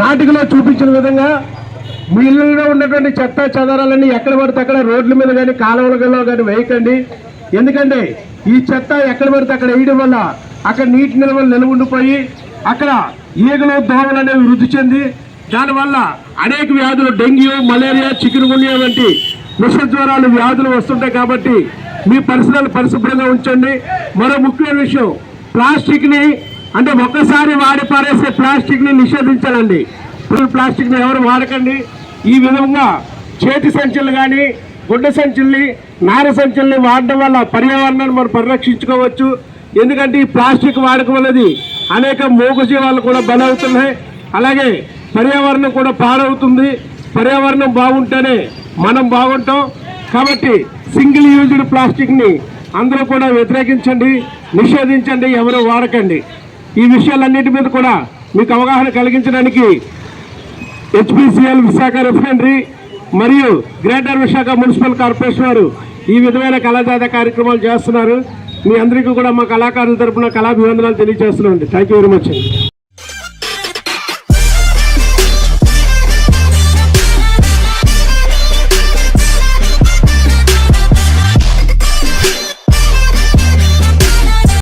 నాటికలో చూపించిన విధంగా మీ ఇళ్ళలో ఉన్నటువంటి చెత్త చెదారాలన్నీ ఎక్కడ పడితే అక్కడ రోడ్ల మీద కానీ కాలువలలో కానీ వేయకండి. ఎందుకంటే ఈ చెత్త ఎక్కడ పడితే అక్కడ వేయడం వల్ల అక్కడ నీటి నిల్వలు నిలవుండిపోయి అక్కడ ఈగలు దోమలు అనేవి వృద్ధి చెంది దానివల్ల అనేక వ్యాధులు డెంగ్యూ మలేరియా చికెన్ గున్యా వంటి విష జ్వరాలు వ్యాధులు వస్తుంటాయి కాబట్టి మీ పరిసరాలు పరిశుభ్రంగా ఉంచండి. మరో ముఖ్యమైన విషయం ప్లాస్టిక్ని అంటే ఒక్కసారి వాడి పారేసే ప్లాస్టిక్ని నిషేధించాలండి. ఇప్పుడు ప్లాస్టిక్ని ఎవరు వాడకండి. ఈ విధంగా చేతి సంచులు కానీ గుడ్డ సంచుల్ని నార సంచుల్ని వాడడం వల్ల పర్యావరణాన్ని మనం పరిరక్షించుకోవచ్చు. ఎందుకంటే ఈ ప్లాస్టిక్ వాడకం అనేది అనేక మూగజీవాలు కూడా బలవుతున్నాయి. అలాగే పర్యావరణం కూడా పాడవుతుంది. పర్యావరణం బాగుంటేనే మనం బాగుంటాం. కాబట్టి సింగిల్ యూజ్డ్ ప్లాస్టిక్ని అందరూ కూడా వ్యతిరేకించండి నిషేధించండి ఎవరు వాడకండి. ఈ విషయాలన్నిటి మీద కూడా మీకు అవగాహన కలిగించడానికి హెచ్పిసిఎల్ విశాఖ రిఫైనరీ మరియు గ్రేటర్ విశాఖ మున్సిపల్ కార్పొరేషన్ వారు ఈ విధమైన కళాజాత కార్యక్రమాలు చేస్తున్నారు. మీ అందరికీ కూడా మా కళాకారుల తరపున కళాభివందనాలు తెలియజేస్తున్నాం థ్యాంక్ యూ వెరీ మచ్ అండి.